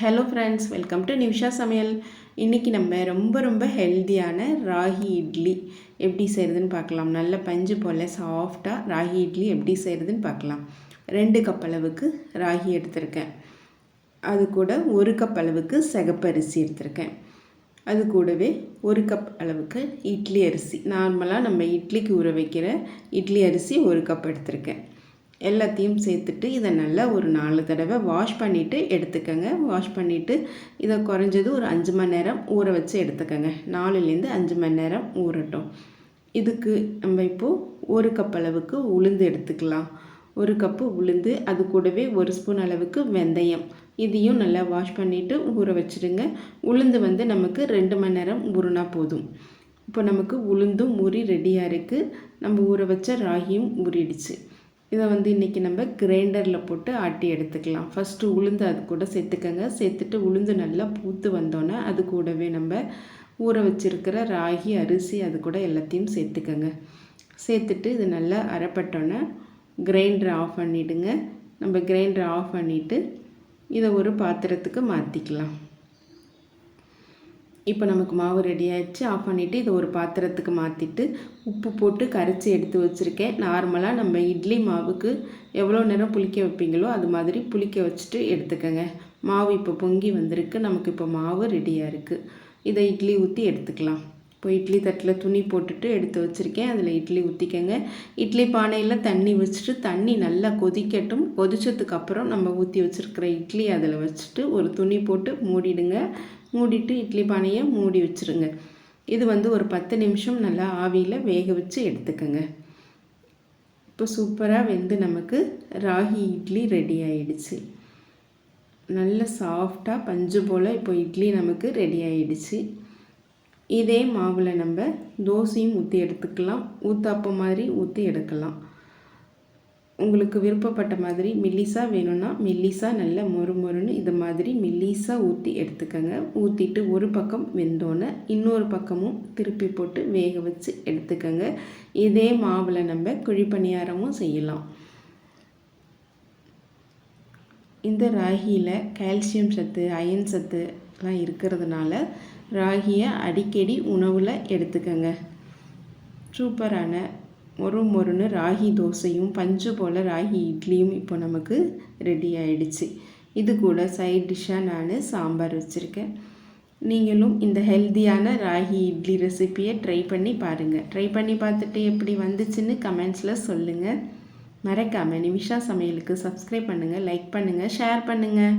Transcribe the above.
Hello friends welcome to Nimisha சமையல் இன்றைக்கி நம்ம ரொம்ப ரொம்ப ஹெல்த்தியான ராகி இட்லி எப்படி செய்கிறதுன்னு பார்க்கலாம். நல்ல பஞ்சு போல் சாஃப்டாக ராகி இட்லி எப்படி செய்கிறதுன்னு பார்க்கலாம். ரெண்டு கப் அளவுக்கு ராகி எடுத்திருக்கேன். அது கூட ஒரு கப் அளவுக்கு சிகப்பரிசி எடுத்திருக்கேன். அது கூடவே ஒரு கப் அளவுக்கு இட்லி அரிசி. நார்மலாக நம்ம இட்லிக்கு ஊற வைக்கிற இட்லி அரிசி ஒரு கப் எடுத்திருக்கேன். எல்லாத்தையும் சேர்த்துட்டு இதை நல்லா ஒரு நாலு தடவை வாஷ் பண்ணிவிட்டு எடுத்துக்கோங்க. வாஷ் பண்ணிவிட்டு இதை குறைஞ்சது ஒரு அஞ்சு மணி நேரம் ஊற வச்சு எடுத்துக்கோங்க. நாலுலேருந்து அஞ்சு மணி நேரம் ஊறட்டும். இதுக்கு நம்ம இப்போது ஒரு கப் அளவுக்கு உளுந்து எடுத்துக்கலாம். ஒரு கப்பு உளுந்து அது கூடவே ஒரு ஸ்பூன் அளவுக்கு வெந்தயம். இதையும் நல்லா வாஷ் பண்ணிவிட்டு ஊற வச்சுடுங்க. உளுந்து வந்து நமக்கு ரெண்டு மணி நேரம் ஊறுனா போதும். இப்போ நமக்கு உளுந்தும் ஊறி ரெடியாக இருக்குது நம்ம ஊற வச்ச ராகியும் ஊறிடுச்சு. இதை வந்து இன்றைக்கி நம்ம கிரைண்டரில் போட்டு ஆட்டி எடுத்துக்கலாம். ஃபஸ்ட்டு உளுந்து அது கூட சேர்த்துக்கங்க. சேர்த்துட்டு உளுந்து நல்லா பூத்து வந்தோன்னே அது கூடவே நம்ம ஊற வச்சுருக்கிற ராகி அரிசி அது கூட எல்லாத்தையும் சேர்த்துக்கங்க. சேர்த்துட்டு இது நல்லா அரைப்பட்டோன்னே கிரைண்டரை ஆஃப் பண்ணிவிடுங்க நம்ம கிரைண்டரை ஆஃப் பண்ணிவிட்டு இதை ஒரு பாத்திரத்துக்கு மாற்றிக்கலாம் இப்போ நமக்கு மாவு ரெடி ஆகிடுச்சு ஆஃப் பண்ணிவிட்டு இதை ஒரு பாத்திரத்துக்கு மாற்றிட்டு உப்பு போட்டு கரைச்சி எடுத்து வச்சுருக்கேன். நார்மலாக நம்ம இட்லி மாவுக்கு எவ்வளோ நேரம் புளிக்க வைப்பீங்களோ அது மாதிரி புளிக்க வச்சுட்டு எடுத்துக்கோங்க. மாவு இப்போ பொங்கி வந்திருக்கு. நமக்கு இப்போ மாவு ரெடியாக இருக்குது இதை இட்லி ஊற்றி எடுத்துக்கலாம். இப்போ இட்லி தட்டில் துணி போட்டுட்டு எடுத்து வச்சுருக்கேன். அதில் இட்லி ஊற்றிக்கங்க இட்லி பானையில் தண்ணி வச்சுட்டு தண்ணி நல்லா கொதிக்கட்டும். கொதிச்சதுக்கப்புறம் நம்ம ஊற்றி வச்சுருக்கிற இட்லி அதில் வச்சுட்டு ஒரு துணி போட்டு மூடிடுங்க. மூடிட்டு இட்லி பானையை மூடி வச்சுருங்க. இது வந்து ஒரு பத்து நிமிஷம் நல்லா ஆவியில் வேக வச்சு எடுத்துக்கோங்க. இப்போ சூப்பராக வெந்து நமக்கு ராகி இட்லி ரெடி ஆயிடுச்சு. நல்ல சாஃப்டாக பஞ்சு போல் இப்போ இட்லி நமக்கு ரெடி ஆயிடுச்சு. இதே மாவில் நம்ம தோசையும் ஊற்றி எடுத்துக்கலாம். ஊத்தாப்பம் மாதிரி ஊற்றி எடுக்கலாம். உங்களுக்கு விருப்பப்பட்ட மாதிரி மில்லிஸாக வேணும்னா மில்லிஸாக நல்ல மொறு மொறுன்னு இது மாதிரி மில்லிஸாக ஊற்றி எடுத்துக்கோங்க. ஊற்றிட்டு ஒரு பக்கம் வெந்தோன்னே இன்னொரு பக்கமும் திருப்பி போட்டு வேக வச்சு எடுத்துக்கோங்க. இதே மாவில் நம்ம குழிப்பணியாரமும் செய்யலாம். இந்த ராகியில் கால்சியம் சத்து அயன் சத்துலாம் இருக்கிறதுனால ராகியை அடிக்கடி உணவில் எடுத்துக்கோங்க. சூப்பரான மொறு மொறுன்னு ராகி தோசையும் பஞ்சு போல் ராகி இட்லியும் இப்போ நமக்கு ரெடி ஆயிடுச்சு. இது கூட சைட் டிஷ்ஷாக நான் சாம்பார் வச்சுருக்கேன். நீங்களும் இந்த ஹெல்த்தியான ராகி இட்லி ரெசிப்பியை ட்ரை பண்ணி பாருங்கள் ட்ரை பண்ணி பார்த்துட்டு எப்படி வந்துச்சுன்னு கமெண்ட்ஸில் சொல்லுங்கள் மறக்காமல் நிமிஷா சமையலுக்கு சப்ஸ்கிரைப் பண்ணுங்கள் லைக் பண்ணுங்கள் ஷேர் பண்ணுங்கள்